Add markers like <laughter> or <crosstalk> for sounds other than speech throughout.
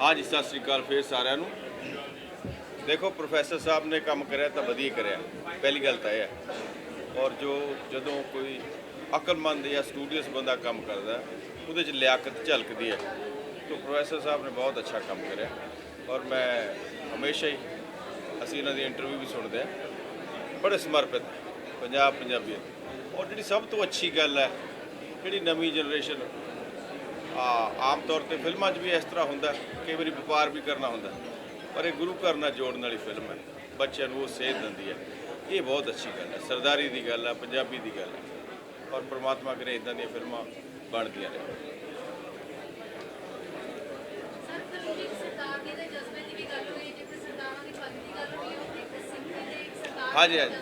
ਹਾਂਜੀ, ਸਤਿ ਸ੍ਰੀ ਅਕਾਲ ਫੇਰ ਸਾਰਿਆਂ ਨੂੰ। ਦੇਖੋ ਪ੍ਰੋਫੈਸਰ ਸਾਹਿਬ ਨੇ ਕੰਮ ਕਰਿਆ ਤਾਂ ਵਧੀਆ ਕਰਿਆ। ਪਹਿਲੀ ਗੱਲ ਤਾਂ ਇਹ ਹੈ। ਔਰ ਜੋ ਜਦੋਂ ਕੋਈ ਅਕਲਮੰਦ ਜਾਂ ਸਟੂਡੀਅਸ ਬੰਦਾ ਕੰਮ ਕਰਦਾ, ਉਹਦੇ 'ਚ ਲਿਆਕਤ ਝਲਕਦੀ ਹੈ। ਤਾਂ ਪ੍ਰੋਫੈਸਰ ਸਾਹਿਬ ਨੇ ਬਹੁਤ ਅੱਛਾ ਕੰਮ ਕਰਿਆ। ਔਰ ਮੈਂ ਹਮੇਸ਼ਾ ਹੀ ਅਸੀਂ ਇਹਨਾਂ ਦੀ ਇੰਟਰਵਿਊ ਵੀ ਸੁਣਦੇ ਹਾਂ। ਬੜੇ ਸਮਰਪਿਤ ਪੰਜਾਬ ਪੰਜਾਬੀਅਤ ਔਰ ਜਿਹੜੀ ਸਭ ਤੋਂ ਅੱਛੀ ਗੱਲ ਹੈ, ਜਿਹੜੀ ਨਵੀਂ ਜਨਰੇਸ਼ਨ ਆਮ ਤੌਰ ਤੇ ਫਿਲਮਾਂ 'ਚ ਵੀ ਇਸ ਤਰ੍ਹਾਂ ਹੁੰਦਾ ਕਈ ਵਾਰੀ ਵਪਾਰ ਵੀ ਕਰਨਾ ਹੁੰਦਾ ਪਰ ਇਹ ਗੁਰੂ ਘਰ ਨਾਲ ਜੋੜਨ ਵਾਲੀ ਫਿਲਮ ਹੈ ਬੱਚਿਆਂ ਨੂੰ ਉਹ ਸੇਧ ਦਿੰਦੀ ਹੈ। ਇਹ ਬਹੁਤ ਅੱਛੀ ਗੱਲ ਹੈ ਸਰਦਾਰੀ ਦੀ ਗੱਲ ਹੈ ਪੰਜਾਬੀ ਦੀ ਗੱਲ ਹੈ। ਔਰ ਪ੍ਰਮਾਤਮਾ ਕਰੇ ਇਦਾਂ ਦੀਆਂ ਫਿਲਮਾਂ ਬਣਦੀਆਂ ਸਰਦਾਰ ਹਾਂਜੀ, ਹਾਂਜੀ।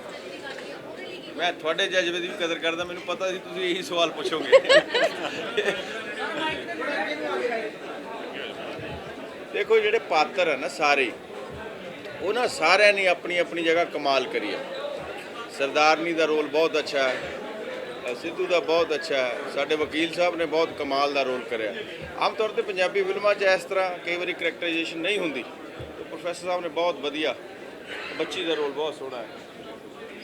ਮੈਂ ਤੁਹਾਡੇ ਜਜ਼ਬੇ ਦੀ ਵੀ ਕਦਰ ਕਰਦਾ ਮੈਨੂੰ ਪਤਾ ਸੀ ਤੁਸੀਂ ਇਹੀ ਸਵਾਲ ਪੁੱਛੋਗੇ। <laughs> ਦੇਖੋ ਜਿਹੜੇ ਪਾਤਰ ਹੈ ਨਾ ਸਾਰੇ, ਉਹਨਾਂ ਸਾਰਿਆਂ ਨੇ ਆਪਣੀ ਆਪਣੀ ਜਗ੍ਹਾ ਕਮਾਲ ਕਰੀ ਹੈ ਸਰਦਾਰਨੀ ਦਾ ਰੋਲ ਬਹੁਤ ਅੱਛਾ ਹੈ ਸਿੱਧੂ ਦਾ ਬਹੁਤ ਅੱਛਾ ਹੈ, ਸਾਡੇ ਵਕੀਲ ਸਾਹਿਬ ਨੇ ਬਹੁਤ ਕਮਾਲ ਦਾ ਰੋਲ ਕਰਿਆ। ਆਮ ਤੌਰ ਤੇ ਪੰਜਾਬੀ ਫਿਲਮਾਂ 'ਚ ਇਸ ਤਰ੍ਹਾਂ ਕਈ ਵਾਰੀ ਕਰੈਕਟਰਾਈਜੇਸ਼ਨ ਨਹੀਂ ਹੁੰਦੀ। ਤੇ ਪ੍ਰੋਫੈਸਰ ਸਾਹਿਬ ਨੇ ਬਹੁਤ ਵਧੀਆ, ਬੱਚੀ ਦਾ ਰੋਲ ਬਹੁਤ ਸੋਹਣਾ ਹੈ।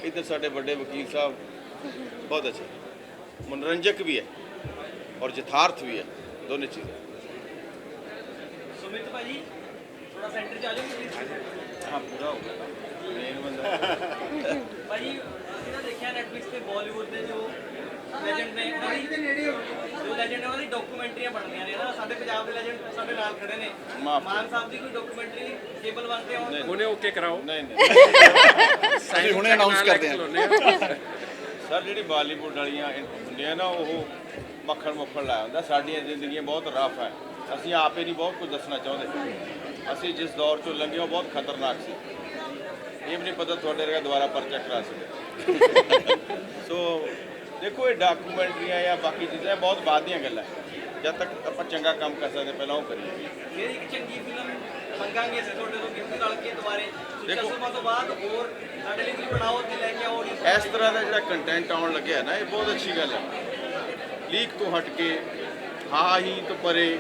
ਇੱਧਰ ਸਾਡੇ ਵੱਡੇ ਵਕੀਲ ਸਾਹਿਬ, ਬਹੁਤ ਅੱਛੇ। ਮਨੋਰੰਜਕ ਵੀ ਹੈ ਔਰ ਯਥਾਰਥ ਵੀ ਹੈ, ਦੋਨੇ ਚੀਜ਼ਾਂ। ਸੁਮਿਤ ਭਾਜੀ ਥੋੜਾ ਸੈਂਟਰ ਚ ਆ ਜਾਓ ਪਲੀਜ਼ ਹਾਂ ਪੂਰਾ ਹੋ ਗਿਆ। ਮੇਨ ਬੰਦਾ। ਭਾਜੀ ਅਸੀਂ ਨਾ ਦੇਖਿਆ ਨੈਟਫਲਿਕਸ ਤੇ ਬਾਲੀਵੁੱਡ ਦੇ ਜੋ ਲੈਜੈਂਡ ਨੇ ਉਹਨਾਂ ਦੀ ਜੋ ਲੈਜੈਂਡ ਨੇ ਉਹਨਾਂ ਦੀ ਡਾਕੂਮੈਂਟਰੀਆਂ ਬਣਦੀਆਂ ਨੇ। ਨਾ ਸਾਡੇ ਪੰਜਾਬ ਦੇ ਲੈਜੈਂਡ ਸਾਡੇ ਨਾਲ ਖੜੇ ਨੇ। ਮਾਫ਼ ਮਾਨ ਸਾਹਿਬ ਦੀ ਕੋਈ ਡਾਕੂਮੈਂਟਰੀ ਕੇਬਲ ਵਨ ਤੇ ਆਉਣ? ਹੁਣੇ ਓਕੇ ਕਰਾਓ। ਨਹੀਂ ਨਹੀਂ। ਅਸੀਂ ਹੁਣੇ ਅਨਾਉਂਸ ਕਰਦੇ ਹਾਂ। ਸਰ ਜਿਹੜੀ ਬਾਲੀਵੁੱਡ ਵਾਲੀਆਂ ਹੁੰਦੀਆਂ ਨਾ ਉਹ ਮੱਖਣ ਮੁੱਖਣ ਲਾਇਆ ਹੁੰਦਾ। ਸਾਡੀਆਂ ਜ਼ਿੰਦਗੀਆਂ ਬਹੁਤ ਰਫ ਹੈ ਅਸੀਂ ਆਪੇ ਨਹੀਂ ਬਹੁਤ ਕੁਝ ਦੱਸਣਾ ਚਾਹੁੰਦੇ। ਅਸੀਂ ਜਿਸ ਦੌਰ ਚੋਂ ਲੰਘੇ ਉਹ ਬਹੁਤ ਖਤਰਨਾਕ ਸੀ। ਇਹ ਵੀ ਨਹੀਂ ਪਤਾ ਤੁਹਾਡੇ ਵਰਗਾ ਦੁਬਾਰਾ ਪਰਚਾ ਕਰਾ ਸਕੇ। ਸੋ ਦੇਖੋ ਇਹ ਡਾਕੂਮੈਂਟਰੀਆਂ ਜਾਂ ਬਾਕੀ ਚੀਜ਼ਾਂ ਇਹ ਬਹੁਤ ਬਾਅਦ ਦੀਆਂ ਗੱਲਾਂ। ਜਦ ਤੱਕ ਆਪਾਂ ਚੰਗਾ ਕੰਮ ਕਰ ਸਕਦੇ ਪਹਿਲਾਂ ਉਹ ਕਰੀਏ। ਫਿਰ ਇੱਕ ਚੰਗੀ ਫਿਲਮ ਮੰਗਾਂਗੇ ਅਸੀਂ ਤੁਹਾਡੇ ਤੋਂ ਗਿਫਟ ਨਾਲ ਕੇ ਦੁਬਾਰੇ। ਦੇਖੋ। ਸੁੱਚਾ ਤੋਂ ਬਾਅਦ ਹੋਰ ਸਾਡੇ ਲਈ ਵੀ ਬਣਾਓ ਤੇ ਲੈ ਕੇ ਆਓ ਇਸ ਤਰ੍ਹਾਂ ਦਾ ਜਿਹੜਾ ਕੰਟੈਂਟ ਆਉਣ ਲੱਗਿਆ ਨਾ ਇਹ ਬਹੁਤ ਅੱਛੀ ਗੱਲ ਹੈ। ਲੀਕ ਤੋਂ ਹਟ ਕੇ ਹਾਂ ਹੀ ਤੋਂ ਪਰੇ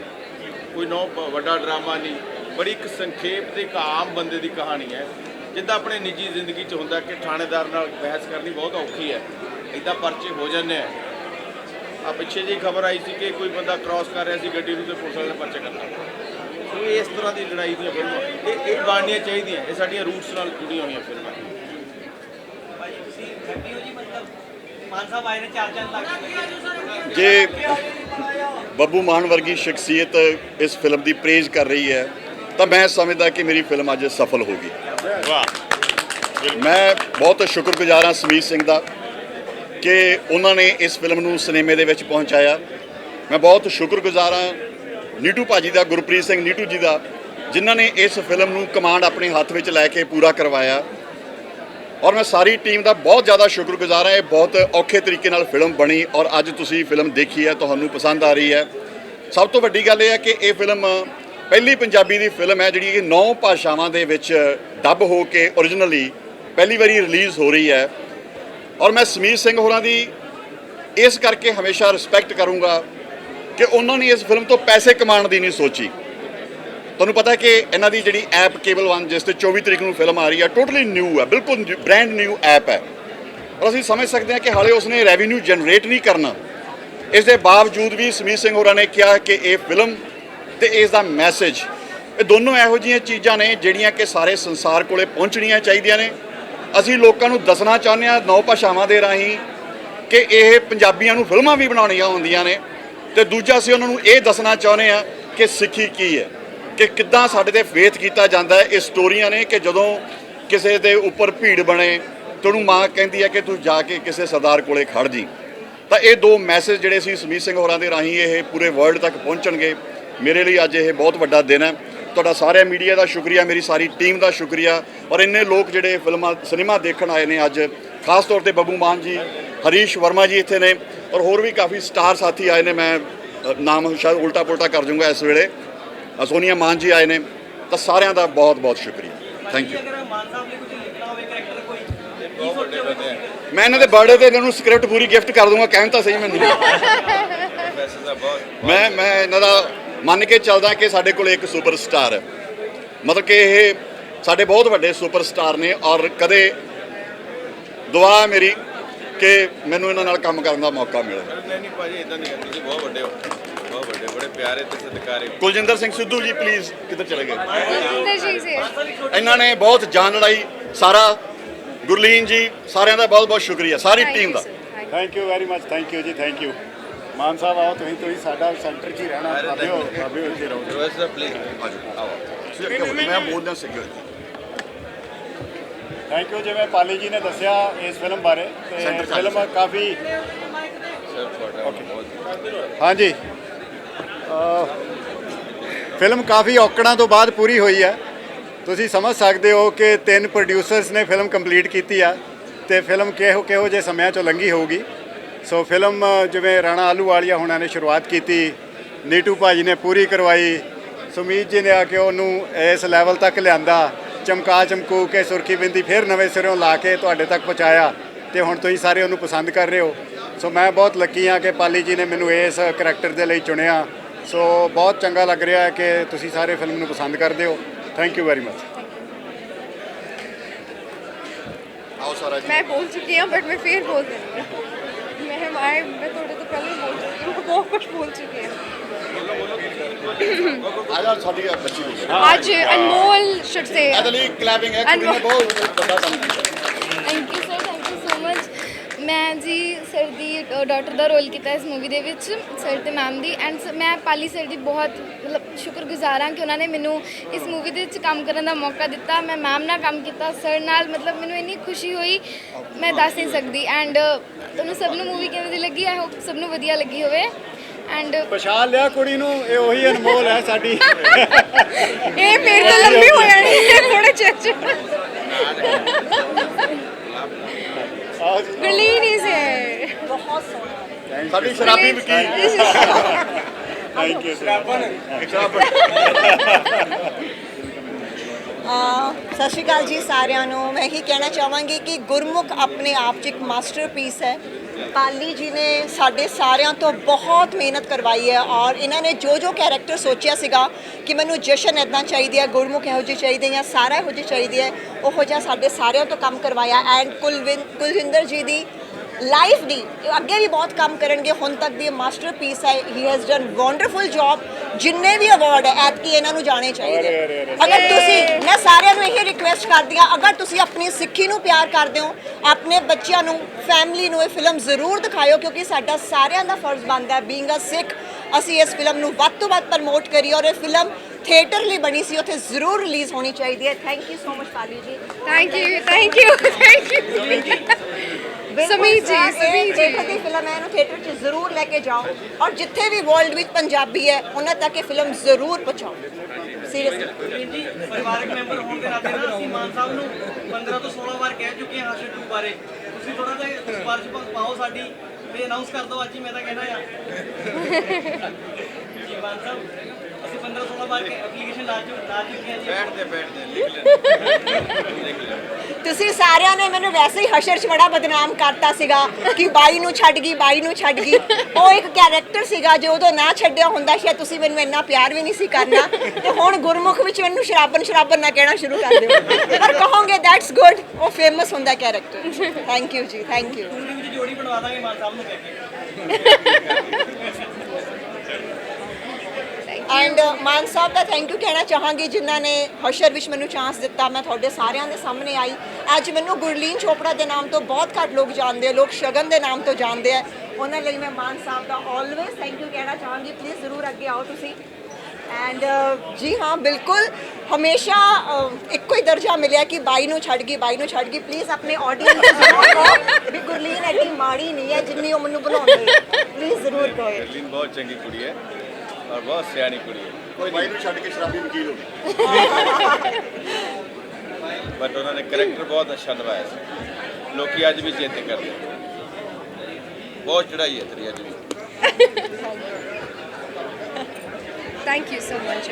ਕੋਈ ਨੋ ਵੱਡਾ ਡਰਾਮਾ ਨਹੀਂ ਬੜੀ ਇੱਕ ਸੰਖੇਪ ਤੇ ਇੱਕ ਆਮ ਬੰਦੇ ਦੀ ਕਹਾਣੀ ਹੈ। ਜਿੱਦਾਂ ਆਪਣੇ ਨਿੱਜੀ ਜ਼ਿੰਦਗੀ 'ਚ ਹੁੰਦਾ ਕਿ ਥਾਣੇਦਾਰ ਨਾਲ ਬਹਿਸ ਕਰਨੀ ਬਹੁਤ ਔਖੀ ਹੈ। ਇਦਾਂ ਪਰਚੇ ਹੋ ਜਾਂਦੇ ਆ। ਆ ਪਿੱਛੇ ਜੀ ਖਬਰ ਆਈ ਸੀ ਕਿ ਕੋਈ ਬੰਦਾ ਕ੍ਰਾਸ ਕਰ ਰਿਹਾ ਸੀ ਗੱਡੀ ਨੂੰ ਤੇ ਪੁਲਿਸ ਵਾਲੇ ਨੇ ਪਰਚਾ ਕਰਤਾ। ਸੋ ਇਹ ਇਸ ਤਰ੍ਹਾਂ ਦੀ ਲੜਾਈ ਦੀਆਂ ਫਿਲਮਾਂ ਇਹ ਇਹ ਬਣਨੀਆਂ ਚਾਹੀਦੀਆਂ ਇਹ ਸਾਡੀਆਂ ਰੂਟਸ ਨਾਲ ਜੁੜੀਆਂ ਹੋਈਆਂ ਫਿਲਮਾਂ। ਭਾਜੀ ਤੁਸੀਂ ਹੈਪੀ ਹੋ ਜੀ ਮਤਲਬ ਮਾਨ ਸਾਹਿਬ ਆਏ ਨੇ ਚਾਰ ਚਾਰ ਲੱਖ ਜੇ। ਬੱਬੂ ਮਾਨ ਵਰਗੀ ਸ਼ਖਸੀਅਤ ਇਸ ਫਿਲਮ ਦੀ ਪ੍ਰੇਜ਼ ਕਰ ਰਹੀ ਹੈ ਤਾਂ ਮੈਂ ਸਮਝਦਾ ਕਿ ਮੇਰੀ ਫਿਲਮ ਅੱਜ ਸਫਲ ਹੋ ਗਈ। ਮੈਂ ਬਹੁਤ ਸ਼ੁਕਰਗੁਜ਼ਾਰ ਹਾਂ ਸਮੀਤ ਸਿੰਘ ਦਾ ਕਿ ਉਹਨਾਂ ਨੇ ਇਸ ਫਿਲਮ ਨੂੰ ਸਿਨੇਮੇ ਦੇ ਵਿੱਚ ਪਹੁੰਚਾਇਆ। ਮੈਂ ਬਹੁਤ ਸ਼ੁਕਰਗੁਜ਼ਾਰ ਹਾਂ ਨੀਟੂ ਭਾਜੀ ਦਾ ਗੁਰਪ੍ਰੀਤ ਸਿੰਘ ਨੀਟੂ ਜੀ ਦਾ ਜਿਨ੍ਹਾਂ ਨੇ ਇਸ ਫਿਲਮ ਨੂੰ ਕਮਾਂਡ ਆਪਣੇ ਹੱਥ ਵਿੱਚ ਲੈ ਕੇ ਪੂਰਾ ਕਰਵਾਇਆ। ਔਰ ਮੈਂ ਸਾਰੀ ਟੀਮ ਦਾ ਬਹੁਤ ਜ਼ਿਆਦਾ ਸ਼ੁਕਰਗੁਜ਼ਾਰ ਹਾਂ। ਇਹ ਬਹੁਤ ਔਖੇ ਤਰੀਕੇ ਨਾਲ ਫਿਲਮ ਬਣੀ ਔਰ ਅੱਜ ਤੁਸੀਂ ਫਿਲਮ ਦੇਖੀ ਹੈ, ਤੁਹਾਨੂੰ ਪਸੰਦ ਆ ਰਹੀ ਹੈ। ਸਭ ਤੋਂ ਵੱਡੀ ਗੱਲ ਇਹ ਹੈ ਕਿ ਇਹ ਫਿਲਮ ਪਹਿਲੀ ਪੰਜਾਬੀ ਦੀ ਫਿਲਮ ਹੈ, ਜਿਹੜੀ ਕਿ ਨੌ ਭਾਸ਼ਾਵਾਂ ਦੇ ਵਿੱਚ ਡੱਬ ਹੋ ਕੇ originally ਪਹਿਲੀ ਵਾਰੀ ਰਿਲੀਜ਼ ਹੋ ਰਹੀ ਹੈ। ਔਰ ਮੈਂ ਸਮੀਰ ਸਿੰਘ ਹੋਰਾਂ ਦੀ ਇਸ ਕਰਕੇ ਹਮੇਸ਼ਾ ਰਿਸਪੈਕਟ ਕਰੂੰਗਾ ਕਿ ਉਹਨਾਂ ਨੇ ਇਸ ਫਿਲਮ ਤੋਂ ਪੈਸੇ ਕਮਾਉਣ ਦੀ ਨਹੀਂ ਸੋਚੀ। ਤੁਹਾਨੂੰ ਪਤਾ ਕਿ ਇਹਨਾਂ ਦੀ ਜਿਹੜੀ ਐਪ ਕੇਬਲ 1 ਜਿਸ ਤੇ 24 ਤਰੀਕ ਨੂੰ ਫਿਲਮ ਆ ਰਹੀ ਹੈ ਟੋਟਲੀ ਨਿਊ ਹੈ, ਬਿਲਕੁਲ ਬ੍ਰੈਂਡ ਨਿਊ ਐਪ ਹੈ। ਔਰ ਅਸੀਂ ਸਮਝ ਸਕਦੇ ਹਾਂ ਕਿ ਹਾਲੇ ਉਸਨੇ ਰੈਵਨਿਊ ਜਨਰੇਟ ਨਹੀਂ ਕਰਨਾ। ਇਸ ਦੇ ਬਾਵਜੂਦ ਵੀ ਸਮੀਤ ਸਿੰਘ ਹੋਰਾਂ ਨੇ ਕਿਹਾ ਕਿ ਇਹ ਫਿਲਮ ਤੇ ਇਸ ਦਾ ਮੈਸੇਜ ਇਹ ਦੋਨੋਂ ਇਹੋ ਜਿਹੀਆਂ ਚੀਜ਼ਾਂ ਨੇ ਜਿਹੜੀਆਂ ਕਿ ਸਾਰੇ ਸੰਸਾਰ ਕੋਲੇ ਪਹੁੰਚਣੀਆਂ ਚਾਹੀਦੀਆਂ ਨੇ। ਅਸੀਂ ਲੋਕਾਂ ਨੂੰ ਦੱਸਣਾ ਚਾਹੁੰਦੇ ਹਾਂ, ਨੌ ਭਾਸ਼ਾਵਾਂ ਦੇ ਰਾਹੀਂ, ਕਿ ਇਹ ਪੰਜਾਬੀਆਂ ਨੂੰ ਫਿਲਮਾਂ ਵੀ ਬਣਾਉਣੀਆਂ ਹੁੰਦੀਆਂ ਨੇ। ਤੇ ਦੂਜਾ ਅਸੀਂ ਉਹਨਾਂ ਨੂੰ ਇਹ ਦੱਸਣਾ ਚਾਹੁੰਦੇ ਹਾਂ ਕਿ ਸਿੱਖੀ ਕੀ ਹੈ। ਕਿ ਕਿੱਦਾਂ ਸਾਡੇ ਤੇ ਫੇਥ ਕੀਤਾ ਜਾਂਦਾ ਹੈ। ਇਹ ਸਟੋਰੀਆਂ ਨੇ ਕਿ ਜਦੋਂ ਕਿਸੇ ਦੇ ਉੱਪਰ ਭੀੜ ਬਣੇ, ਤੇ ਮਾਂ ਕਹਿੰਦੀ ਹੈ ਕਿ ਤੂੰ ਜਾ ਕੇ ਕਿਸੇ ਸਰਦਾਰ ਕੋਲੇ ਖੜ ਜੀ। ਤਾਂ ਇਹ ਦੋ ਮੈਸੇਜ ਜਿਹੜੇ ਸੀ ਸਮੀਤ ਸਿੰਘ ਹੋਰਾਂ ਦੇ ਰਾਹੀਂ ਇਹ ਪੂਰੇ ਵਰਲਡ ਤੱਕ ਪਹੁੰਚਣਗੇ। ਮੇਰੇ ਲਈ ਅੱਜ ਇਹ ਬਹੁਤ ਵੱਡਾ ਦਿਨ ਹੈ। ਤੁਹਾਡਾ ਸਾਰੇ ਮੀਡੀਆ ਦਾ ਸ਼ੁਕਰੀਆ, ਮੇਰੀ ਸਾਰੀ ਟੀਮ ਦਾ ਸ਼ੁਕਰੀਆ। ਔਰ ਇੰਨੇ ਲੋਕ ਜਿਹੜੇ ਫਿਲਮਾਂ ਸਿਨੇਮਾ ਦੇਖਣ ਆਏ ਨੇ ਅੱਜ, ਖਾਸ ਤੌਰ ਤੇ ਬੱਬੂ ਮਾਨ ਜੀ, ਹਰੀਸ਼ ਵਰਮਾ ਜੀ ਇੱਥੇ ਨੇ। ਔਰ ਹੋਰ ਵੀ ਕਾਫੀ ਸਟਾਰ ਸਾਥੀ ਆਏ ਨੇ। ਮੈਂ ਨਾਮ ਸ਼ਾਇਦ ਉਲਟਾ ਪੁਲਟਾ ਕਰ ਜੂੰਗਾ ਇਸ ਵੇਲੇ। ਸੋਨੀਆ ਮਾਨ ਜੀ ਆਏ ਨੇ, ਤਾਂ ਸਾਰਿਆਂ ਦਾ ਬਹੁਤ ਬਹੁਤ ਸ਼ੁਕਰੀਆ। ਥੈਂਕ ਯੂ ਮੈਂ ਇਹਨਾਂ ਦੇ ਬਰਥਡੇ ਤੇ ਇਹਨਾਂ ਨੂੰ ਸਕ੍ਰਿਪਟ ਪੂਰੀ ਗਿਫਟ ਕਰ ਦੂੰਗਾ, ਕਹਿਣ ਤਾਂ ਸਹੀ ਮੈਨੂੰ। ਮੈਂ ਮੈਂ ਇਹਨਾਂ ਦਾ ਮੰਨ ਕੇ ਚੱਲਦਾ ਕਿ ਸਾਡੇ ਕੋਲ ਇੱਕ ਸੁਪਰਸਟਾਰ ਹੈ। ਮਤਲਬ ਕਿ ਇਹ ਸਾਡੇ ਬਹੁਤ ਵੱਡੇ ਸੁਪਰਸਟਾਰ ਨੇ ਔਰ ਕਦੇ ਦੁਆ ਮੇਰੀ ਕਿ ਮੈਨੂੰ ਇਹਨਾਂ ਨਾਲ ਕੰਮ ਕਰਨ ਦਾ ਮੌਕਾ ਮਿਲੇ। ਨਹੀਂ ਭਾਜੀ ਇਦਾਂ ਨਹੀਂ ਤੁਸੀਂ ਬਹੁਤ ਵੱਡੇ ਹੋ। ਵੱਡੇ ਬੜੇ ਪਿਆਰੇ ਤੇ ਸਤਿਕਾਰੇ। ਕੁਲਜਿੰਦਰ ਸਿੰਘ ਸਿੱਧੂ ਜੀ ਪਲੀਜ਼ ਕਿੱਧਰ ਚਲੇ ਗਏ? ਸੁੰਦਰ ਜੀ ਸੇ ਇਹਨਾਂ ਨੇ ਬਹੁਤ ਜਾਨ ਲੜਾਈ ਸਾਰਾ ਗੁਰਲੀਨ ਜੀ ਸਾਰਿਆਂ ਦਾ ਬਹੁਤ ਬਹੁਤ ਸ਼ੁਕਰੀਆ ਸਾਰੀ team the. Thank you very much thank you ਜੀ ਥੈਂਕ ਯੂ ਮਾਨ ਸਾਹਿਬ ਆਓ ਤੁਸੀਂ ਤੁਸੀਂ ਸਾਡਾ ਸੈਂਟਰ 'ਚ ਹੀ ਰਹਿਣਾ you. ਭਾਬਿਓ ਇੱਥੇ ਰਹੋ। ਪ੍ਰੋਫੈਸਰ ਪਲੀਜ਼ ਆਓ। ਮੈਂ ਬੋਲਦਾ ਸਿਕਿਉਰਿਟੀ ਥੈਂਕ ਯੂ ਜਿਵੇਂ ਪਾਲੀ ਜੀ ਨੇ ਦੱਸਿਆ ਇਸ ਫਿਲਮ ਬਾਰੇ ਤੇ ਫਿਲਮ ਕਾਫੀ ਹਾਂਜੀ। ਫਿਲਮ ਕਾਫੀ ਔਕੜਾਂ ਤੋਂ ਬਾਅਦ ਪੂਰੀ ਹੋਈ ਹੈ। ਤੁਸੀਂ ਸਮਝ ਸਕਦੇ ਹੋ ਕਿ ਤਿੰਨ ਪ੍ਰੋਡਿਊਸਰਸ ਨੇ ਫਿਲਮ ਕੰਪਲੀਟ ਕੀਤੀ ਆ ਤੇ ਫਿਲਮ ਕਿਹੋ ਕਿਹੋ ਜਿਹੇ ਸਮਿਆਂ ਚੋਂ ਲੰਘੀ ਹੋਊਗੀ। ਸੋ ਫਿਲਮ, ਜਿਵੇਂ ਰਾਣਾ ਆਲੂ ਵਾਲੀਆ ਹੁਣਾਂ ਨੇ ਸ਼ੁਰੂਆਤ ਕੀਤੀ, ਨੀਟੂ ਭਾਜੀ ਨੇ ਪੂਰੀ ਕਰਵਾਈ, ਸੁਮੀਤ ਜੀ ਨੇ ਆ ਕੇ ਉਹਨੂੰ ਇਸ ਲੈਵਲ ਤੱਕ ਲਿਆਂਦਾ, ਚਮਕਾ ਚਮਕੂ ਕੇ ਸੁਰਖੀ ਬਿੰਦੀ ਫਿਰ ਨਵੇਂ ਸਿਰੋਂ ਲਾ ਕੇ ਤੁਹਾਡੇ ਤੱਕ ਪਹੁੰਚਾਇਆ ਤੇ ਹੁਣ ਤੁਸੀਂ ਸਾਰੇ ਉਹਨੂੰ ਪਸੰਦ ਕਰ ਰਹੇ ਹੋ। ਸੋ ਮੈਂ ਬਹੁਤ ਲੱਕੀ ਹਾਂ ਕਿ ਪਾਲੀ ਜੀ ਨੇ ਮੈਨੂੰ ਇਸ ਕਰੈਕਟਰ ਦੇ ਲਈ ਚੁਣਿਆ। ਸੋ ਬਹੁਤ ਚੰਗਾ ਲੱਗ ਰਿਹਾ ਹੈ ਕਿ ਤੁਸੀਂ ਸਾਰੇ ਫਿਲਮ ਨੂੰ ਪਸੰਦ ਕਰਦੇ ਹੋ ਥੈਂਕ ਯੂ ਵੈਰੀ ਮਚ ਆਓ ਸਾਰਾ ਜੀ ਮੈਂ ਬੋਲ ਚੁੱਕੀ ਹਾਂ ਬਟ ਮੈਂ ਫੇਰ ਬੋਲ ਦਿੰਦੀ ਹਾਂ ਮੈਂ ਮੈਂ ਮੈਂ ਤੁਹਾਡੇ ਤੋਂ ਪਹਿਲਾਂ ਹੀ ਬੋਲ ਚੁੱਕੀ ਹਾਂ ਮੈਂ ਬਹੁਤ ਕੁਝ ਬੋਲ ਚੁੱਕੀ ਹਾਂ ਆ ਜਾ ਸਾਡੀ ਬੱਚੀ ਹੋ ਗਈ ਅੱਜ ਅਨਮੋਲ ਸ਼ੁਡ ਸੇ ਇਹਦੇ ਲਈ ਕਲੈਪਿੰਗ ਹੈ ਕੁੜੀ ਨੇ ਬਹੁਤ ਵੱਡਾ ਕੰਮ ਕੀਤਾ thank you sir thank you so much ਮੈਂ ਜੀ ਸਰ ਦੀ ਡਾਟਰ ਦਾ ਰੋਲ ਕੀਤਾ ਇਸ ਮੂਵੀ ਦੇ ਵਿੱਚ ਸਰ ਤੇ ਮੈਮ ਦੀ। ਐਂਡ ਮੈਂ ਪਾਲੀ ਸਰ ਦੀ ਬਹੁਤ ਮਤਲਬ ਸ਼ੁਕਰਗੁਜ਼ਾਰ ਹਾਂ ਕਿ ਉਹਨਾਂ ਨੇ ਮੈਨੂੰ ਇਸ ਮੂਵੀ ਦੇ ਵਿੱਚ ਕੰਮ ਕਰਨ ਦਾ ਮੌਕਾ ਦਿੱਤਾ। ਮੈਂ ਮੈਮ ਨਾਲ ਕੰਮ ਕੀਤਾ ਸਰ ਨਾਲ ਮਤਲਬ ਮੈਨੂੰ ਇੰਨੀ ਖੁਸ਼ੀ ਹੋਈ ਮੈਂ ਦੱਸ ਨਹੀਂ ਸਕਦੀ। ਐਂਡ ਤੁਹਾਨੂੰ ਸਭ ਨੂੰ ਮੂਵੀ ਕਿਵੇਂ ਦੀ ਲੱਗੀ? ਆਈ ਹੋਪ ਸਭ ਨੂੰ ਵਧੀਆ ਲੱਗੀ ਹੋਵੇ। ਐਂਡ ਪਛਾਣ ਲਿਆ ਕੁੜੀ ਨੂੰ ਇਹ ਉਹੀ ਅਨਮੋਲ ਹੈ ਸਾਡੀ। ਇਹ ਮੇਰੇ ਤੋਂ ਲੰਬੀ ਹੋ ਜਾਣੀ ਥੋੜੇ ਚਿਰ ਚ। ਗਰਲੀਨ ਇਜ਼ ਹੈ ਬਹੁਤ ਸੋਹਣਾ। ਸਾਡੀ ਸ਼ਰਾਬੀ ਵਕੀਲ। ਥੈਂਕ ਯੂ ਅਹ ਸਤਿ ਸ਼੍ਰੀ ਅਕਾਲ ਜੀ ਸਾਰਿਆਂ ਨੂੰ। ਮੈਂ ਇਹੀ ਕਹਿਣਾ ਚਾਹਾਂਗੀ ਕਿ ਗੁਰਮੁਖ ਆਪਣੇ ਆਪ 'ਚ ਇੱਕ ਮਾਸਟਰਪੀਸ ਹੈ। ਪਾਲੀ ਜੀ ਨੇ ਸਾਡੇ ਸਾਰਿਆਂ ਤੋਂ ਬਹੁਤ ਮਿਹਨਤ ਕਰਵਾਈ ਹੈ ਔਰ ਇਹਨਾਂ ਨੇ ਜੋ ਜੋ ਕੈਰੈਕਟਰ ਸੋਚਿਆ ਸੀਗਾ ਕਿ ਮੈਨੂੰ ਜਸ਼ਨ ਇਦਾਂ ਚਾਹੀਦੀ ਹੈ, ਗੁਰਮੁਖ ਇਹੋ ਜਿਹੀ ਚਾਹੀਦੀ ਹੈ ਸਾਰਾ ਇਹੋ ਜਿਹੀ ਚਾਹੀਦੀ ਹੈ, ਉਹੋ ਜਿਹਾ ਸਾਡੇ ਸਾਰਿਆਂ ਤੋਂ ਕੰਮ ਕਰਵਾਇਆ। ਐਂਡ ਕੁਲਵਿੰ ਕੁਲਜਿੰਦਰ ਜੀ ਦੀ ਲਾਈਫ ਦੀ ਇਹ ਅੱਗੇ ਵੀ ਬਹੁਤ ਕੰਮ ਕਰਨਗੇ। ਹੁਣ ਤੱਕ ਦੀ ਮਾਸਟਰਪੀਸ ਹੈ। He has done wonderful job ਜਿੰਨੇ ਵੀ ਅਵਾਰਡ ਹੈ ਐਤਕੀ ਇਹਨਾਂ ਨੂੰ ਜਾਣੇ ਚਾਹੀਦੇ। ਅਗਰ ਤੁਸੀਂ ਮੈਂ ਸਾਰਿਆਂ ਨੂੰ ਇਹ ਰਿਕੁਐਸਟ ਕਰਦੀ ਹਾਂ ਅਗਰ ਤੁਸੀਂ ਆਪਣੀ ਸਿੱਖੀ ਨੂੰ ਪਿਆਰ ਕਰਦੇ ਹੋ ਆਪਣੇ ਬੱਚਿਆਂ ਨੂੰ ਫੈਮਿਲੀ ਨੂੰ ਇਹ ਫਿਲਮ ਜ਼ਰੂਰ ਦਿਖਾਇਓ ਕਿਉਂਕਿ ਸਾਡਾ ਸਾਰਿਆਂ ਦਾ ਫਰਜ਼ ਬਣਦਾ ਹੈ ਬੀਇੰਗ ਅ ਸਿੱਖ। ਅਸੀਂ ਇਸ ਫਿਲਮ ਨੂੰ ਵੱਧ ਤੋਂ ਵੱਧ ਪ੍ਰਮੋਟ ਕਰੀਏ ਔਰ ਇਹ ਫਿਲਮ ਥੀਏਟਰ ਲਈ ਬਣੀ ਸੀ ਉੱਥੇ ਜ਼ਰੂਰ ਰਿਲੀਜ਼ ਹੋਣੀ ਚਾਹੀਦੀ ਹੈ। Thank you so much Pali ji. Thank you thank you thank you Sameet ji, Sameet ji. ਦੇਖੋ ਦੀ ਫਿਲਮ ਹੈ ਇਹਨੂੰ ਥੀਏਟਰ 'ਚ ਜ਼ਰੂਰ ਲੈ ਕੇ ਜਾਓ ਔਰ ਜਿੱਥੇ ਵੀ ਵਰਲਡ ਵਿੱਚ ਪੰਜਾਬੀ ਹੈ ਉਹਨਾਂ ਤੱਕ ਇਹ ਫਿਲਮ ਜ਼ਰੂਰ ਪਹੁੰਚਾਓ ਸੀਰੀਅਸਲੀ ਵੀਰ ਜੀ ਪਰਿਵਾਰਕ ਮੈਂਬਰ ਹੋਣ ਦੇ ਨਾਤੇ ਨਾ ਅਸੀਂ ਮਾਨ ਸਾਹਿਬ ਨੂੰ 15 ਤੋਂ 16 ਵਾਰ ਕਹਿ ਚੁੱਕੇ ਹਾਂ ਹਾਸ਼ਰ 2 ਬਾਰੇ। ਤੁਸੀਂ ਥੋੜਾ ਜਿਹਾ ਸਿਫਾਰਿਸ਼ ਪਾ- ਪਾਓ ਸਾਡੀ ਤੇ ਅਨਾਉਂਸ ਕਰ ਦਿਓ ਅੱਜ ਹੀ ਮੈਂ ਤਾਂ ਕਹਿਣਾ ਆ। ਜੀ ਮਾਨ ਸਾਹਿਬ। ਅਸੀਂ 15 16 ਵਾਰ ਐਪਲੀਕੇਸ਼ਨ ਲਾ ਚੁੱਕੇ ਲਾ ਚੁੱਕੇ ਹਾਂ ਜੀ। ਬੈਠਦੇ ਬੈਠਦੇ ਲਿਖ ਲੈਣ ਲਿਖ ਲੈਣ ਤੁਸੀਂ ਸਾਰਿਆਂ ਨੇ ਮੈਨੂੰ ਵੈਸੇ ਹੀ ਹਸ਼ਰ 'ਚ ਬੜਾ ਬਦਨਾਮ ਕਰਤਾ ਸੀਗਾ ਕਿ ਬਾਈ ਨੂੰ ਛੱਡ ਗਈ ਬਾਈ ਨੂੰ ਛੱਡ ਗਈ। ਉਹ ਇੱਕ ਕੈਰੈਕਟਰ ਸੀਗਾ ਜੇ ਉਦੋਂ ਨਾ ਛੱਡਿਆ ਹੁੰਦਾ ਸ਼ਾਇਦ ਤੁਸੀਂ ਮੈਨੂੰ ਇੰਨਾ ਪਿਆਰ ਵੀ ਨਹੀਂ ਸੀ ਕਰਨਾ। ਤੇ ਹੁਣ ਗੁਰਮੁਖ ਵਿੱਚ ਮੈਨੂੰ ਸ਼ਰਾਬਨ ਸ਼ਰਾਬਨ ਨਾ ਕਹਿਣਾ ਸ਼ੁਰੂ ਕਰ ਦਿਓ। ਪਰ ਕਹੋਗੇ ਦੈਟਸ ਗੁੱਡ ਉਹ ਫੇਮਸ ਹੁੰਦਾ ਕੈਰੈਕਟਰ ਥੈਂਕ ਯੂ ਜੀ ਥੈਂਕ ਯੂ ਜੋੜੀ ਬਣਵਾ ਦਾਂਗੇ ਮਾਨ ਸਾਹਿਬ ਨੂੰ ਕਹਿ ਕੇ। <laughs> ਐਂਡ ਮਾਨ ਸਾਹਿਬ ਦਾ ਥੈਂਕ ਯੂ ਕਹਿਣਾ ਚਾਹਾਂਗੀ, ਜਿਨ੍ਹਾਂ ਨੇ ਹਸ਼ਰ ਵਿੱਚ ਮੈਨੂੰ ਚਾਂਸ ਦਿੱਤਾ। ਮੈਂ ਤੁਹਾਡੇ ਸਾਰਿਆਂ ਦੇ ਸਾਹਮਣੇ ਆਈ। ਅੱਜ ਮੈਨੂੰ ਗੁਰਲੀਨ ਚੋਪੜਾ ਦੇ ਨਾਮ ਤੋਂ ਬਹੁਤ ਘੱਟ ਲੋਕ ਜਾਣਦੇ ਆ, ਲੋਕ ਸ਼ਗਨ ਦੇ ਨਾਮ ਤੋਂ ਜਾਣਦੇ ਆ। ਉਹਨਾਂ ਲਈ ਮੈਂ ਮਾਨ ਸਾਹਿਬ ਦਾ ਆਲਵੇਸ ਥੈਂਕ ਯੂ ਕਹਿਣਾ ਚਾਹਾਂਗੀ। ਪਲੀਜ਼ ਜ਼ਰੂਰ ਅੱਗੇ ਆਓ ਤੁਸੀਂ। ਐਂਡ ਜੀ ਹਾਂ, ਬਿਲਕੁਲ। ਹਮੇਸ਼ਾ ਇੱਕੋ ਹੀ ਦਰਜਾ ਮਿਲਿਆ ਕਿ ਬਾਈ ਨੂੰ ਛੱਡ ਗਈ, ਬਾਈ ਨੂੰ ਛੱਡ ਗਈ। ਪਲੀਜ਼ ਆਪਣੇ ਆਡੀਅנס ਨੂੰ ਜ਼ਰੂਰ ਕਹੋ ਵੀ ਗੁਰਲੀਨ ਐਡੀ ਮਾੜੀ ਨਹੀਂ ਹੈ ਜਿੰਨੀ ਉਹ ਮੈਨੂੰ ਬਣਾਉਂਦੀ ਪਲੀਜ਼ ਜ਼ਰੂਰ ਕਹੋ। ਗਰਲੀਨ ਬਹੁਤ ਚੰਗੀ ਕੁੜੀ ਹੈ। ਔਰ ਬਹੁਤ ਸਿਆਣੀ ਕੁੜੀ ਹੈ। ਕੋਈ ਬਾਈ ਨੂੰ ਛੱਡ ਕੇ ਸ਼ਰਾਬੀ ਵਕੀਲ ਹੋ ਗਈ ਬਟ ਉਹਨਾਂ ਨੇ ਕਰੈਕਟਰ ਬਹੁਤ ਅੱਛਾ ਨਿਭਾਇਆ ਸੀ। ਲੋਕੀ ਅੱਜ ਵੀ ਚੇਤੇ ਕਰਦੇ। ਬਹੁਤ ਚੜਾਈ ਹੈ ਤੇਰੀ ਅੱਜ ਵੀ। Thank you so much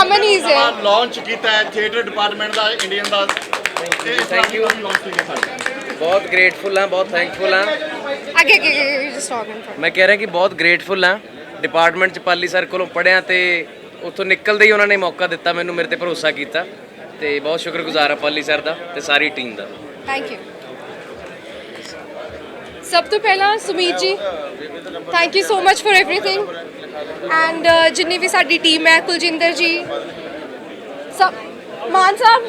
Aman is launch ਕੀਤਾ ਹੈ ਥੀਏਟਰ ਡਿਪਾਰਟਮੈਂਟ ਦਾ ਇੰਡੀਅਨ ਦਾ। ਥੈਂਕ ਯੂ ਲਾਂਚ ਕੀਤਾ ਸਾਡੇ ਬਹੁਤ ਗ੍ਰੇਟਫੁਲ ਹਾਂ ਬਹੁਤ ਥੈਂਕਫੁਲ ਹਾਂ। ਅੱਗੇ ਅੱਗੇ ਜਸਟ ਟਾਕ ਇਨ ਮੈਂ ਕਹਿ ਰਿਹਾ ਕਿ ਬਹੁਤ ਗ੍ਰੇਟਫੁਲ ਹਾਂ। ਡਿਪਾਰਟਮੈਂਟ ਚ ਪਾਲੀ ਸਰ ਕੋਲੋਂ ਪੜਿਆ ਤੇ ਉੱਥੋਂ ਨਿਕਲਦੇ ਹੀ ਉਹਨਾਂ ਨੇ ਮੌਕਾ ਦਿੱਤਾ ਮੈਨੂੰ ਮੇਰੇ ਤੇ ਭਰੋਸਾ ਕੀਤਾ। ਤੇ ਬਹੁਤ ਸ਼ੁਕਰਗੁਜ਼ਾਰ ਹਾਂ ਪਾਲੀ ਸਰ ਦਾ ਤੇ ਸਾਰੀ ਟੀਮ ਦਾ। ਥੈਂਕ ਯੂ ਸਭ ਤੋਂ ਪਹਿਲਾਂ Sumeet ji thank you so much for everything and ਜਿੰਨੀ ਵੀ ਸਾਡੀ ਟੀਮ ਹੈ ਕੁਲਜਿੰਦਰ ਜੀ ਸਭ ਮਾਨ ਸਾਹਿਬ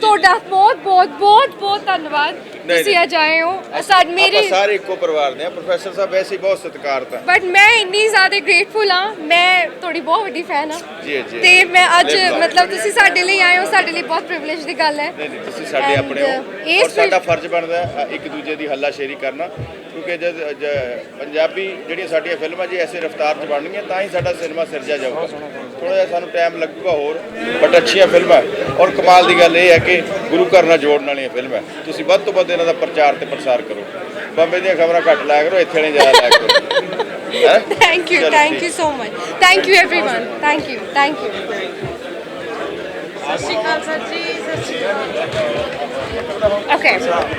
ਤੁਹਾਡਾ ਬਹੁਤ ਬਹੁਤ ਬਹੁਤ ਬਹੁਤ ਧੰਨਵਾਦ। ਤੁਸੀਂ। ਅੱਜ ਆਏ ਹੋ। ਸਾਡ ਮੇਰੀ ਆਪਾਂ ਸਾਰੇ ਇੱਕੋ ਪਰਿਵਾਰ ਦੇ ਆ ਪ੍ਰੋਫੈਸਰ ਸਾਹਿਬ ਵੈਸੇ ਹੀ ਬਹੁਤ ਸਤਿਕਾਰਤ ਬਟ ਮੈਂ ਇੰਨੀ ਜ਼ਿਆਦਾ ਗ੍ਰੇਟਫੁਲ ਹਾਂ। ਮੈਂ ਤੁਹਾਡੀ ਬਹੁਤ ਵੱਡੀ ਫੈਨ ਹਾਂ। ਜੀ ਜੀ ਤੇ ਮੈਂ ਅੱਜ. ਮਤਲਬ ਤੁਸੀਂ ਸਾਡੇ ਲਈ ਆਏ ਹੋ। ਸਾਡੇ ਲਈ ਬਹੁਤ ਪ੍ਰਿਵਿਲੇਜ ਦੀ ਗੱਲ ਹੈ। ਨਹੀਂ ਨਹੀਂ ਤੁਸੀਂ ਸਾਡੇ ਆਪਣੇ ਹੋ। ਔਰ ਸਾਡਾ ਫਰਜ਼ ਬਣਦਾ ਇੱਕ ਦੂਜੇ ਦੀ ਹੱਲਾਸ਼ੇਰੀ ਕਰਨਾ। ਕਿਉਂਕਿ ਜਦ ਪੰਜਾਬੀ ਜਿਹੜੀਆਂ ਸਾਡੀਆਂ ਫਿਲਮਾਂ ਜੀ ਐਸੇ ਰਫ਼ਤਾਰ 'ਚ ਬਣਨਗੀਆਂ ਤਾਂ ਹੀ ਸਾਡਾ ਸਿਨੇਮਾ ਸਿਰਜਿਆ ਜਾਊਗਾ। ਥੋੜਾ ਜਿਹਾ ਸਾਨੂੰ ਟਾਈਮ ਲੱਗੂਗਾ ਹੋਰ ਬਟ ਅੱਛੀਆਂ ਫਿਲਮਾਂ ਔਰ ਕਮਾਲ ਦੀ ਗੱਲ ਇਹ ਹੈ ਕਿ ਗੁਰੂ ਘਰ ਨਾਲ ਜੋੜਨ ਵਾਲੀਆਂ ਫਿਲਮਾਂ ਤੁਸੀਂ ਵੱਧ ਤੋਂ ਵੱਧ ਇਹਨਾਂ ਦਾ ਪ੍ਰਚਾਰ ਤੇ ਪ੍ਰਸਾਰ ਕਰੋ ਬੰਬੇ ਦੀਆਂ ਖਬਰਾਂ ਘੱਟ ਲਾਇਆ ਕਰੋ ਇੱਥੇ ਵਾਲੀਆਂ ਜ਼ਿਆਦਾ ਲਾਇਆ ਕਰੋ ਹੈਂ? ਥੈਂਕ ਯੂ ਚਲੋ ਥੈਂਕ ਠੀਕ। You so much thank you everyone thank you thank you ਸਤਿ ਸ਼੍ਰੀ ਅਕਾਲ ਸਰ ਜੀ ਸਤਿ ਸ਼੍ਰੀ ਅਕਾਲ ਓਕੇ